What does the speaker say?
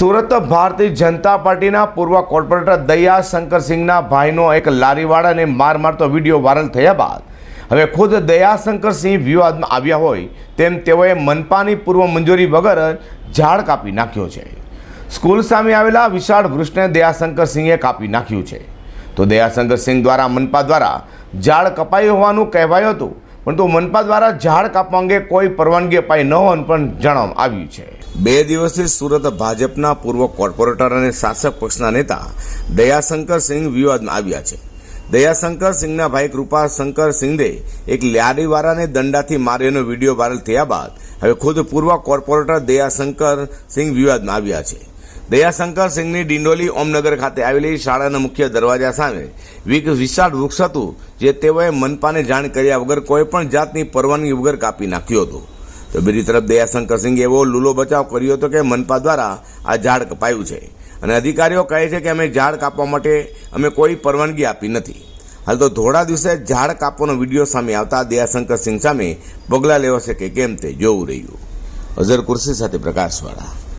સુરત ભારતીય જનતા પાર્ટીના પૂર્વ કોર્પોરેટર દયા શંકરસિંહના ભાઈનો એક લારીવાળાને માર મારતો વીડિયો વાયરલ થયા બાદ. હવે ખુદ દયાશંકરસિંહ વિવાદમાં આવ્યા હોય તેમ તેઓએ મનપાની પૂર્વ મંજૂરી વગર ઝાડ કાપી નાખ્યો છે. સ્કૂલ સામે આવેલા વિશાળ વૃક્ષને દયાશંકરસિંહે કાપી નાખ્યું છે. તો દયાશંકરસિંહ દ્વારા મનપા દ્વારા ઝાડ કપાયું હોવાનું કહેવાયું હતું, પરંતુ મનપા દ્વારા ઝાડ કાપવા અંગે કોઈ પરવાનગી અપાઈ ન હોવાનું પણ જાણવામાં આવ્યું છે. બે દિવસથી સુરત ભાજપના પૂર્વ કોર્પોરેટર અને શાસક પક્ષના નેતા દયાશંકર સિંહ વિવાદમાં આવ્યા છે. દયાશંકર સિંહના ભાઈ કૃપા શંકર સિંઘે એક લારીવાળાને દંડાથી માર્યાનો વીડિયો વાયરલ થયા બાદ હવે ખુદ પૂર્વ કોર્પોરેટર દયાશંકર સિંહ વિવાદમાં આવ્યા છે. દયાશંકર સિંહની ડિંડોલી ઓમનગર ખાતે આવેલી શાળાના મુખ્ય દરવાજા સામે વિશાળ વૃક્ષ હતું, જે તેઓએ મનપાને જાણ કર્યા વગર કોઈપણ જાતની પરવાનગી વગર કાપી નાખ્યું હતું. તો બીજી તરફ દયાશંકર સિંહે એવો લૂલો બચાવ કર્યો હતો કે મનપા દ્વારા આ ઝાડ કપાયું છે. અને અધિકારીઓ કહે છે કે અમે ઝાડ કાપવા માટે અમે કોઈ પરવાનગી આપી નથી. હાલ તો ધોળા દિવસે ઝાડ કાપવાનો વીડિયો સામે આવતા દયાશંકર સિંઘ સામે પગલાં લેવાશે કે કેમ તે જોવું રહ્યું. અઝર કુર્સી સાથે પ્રકાશવાળા.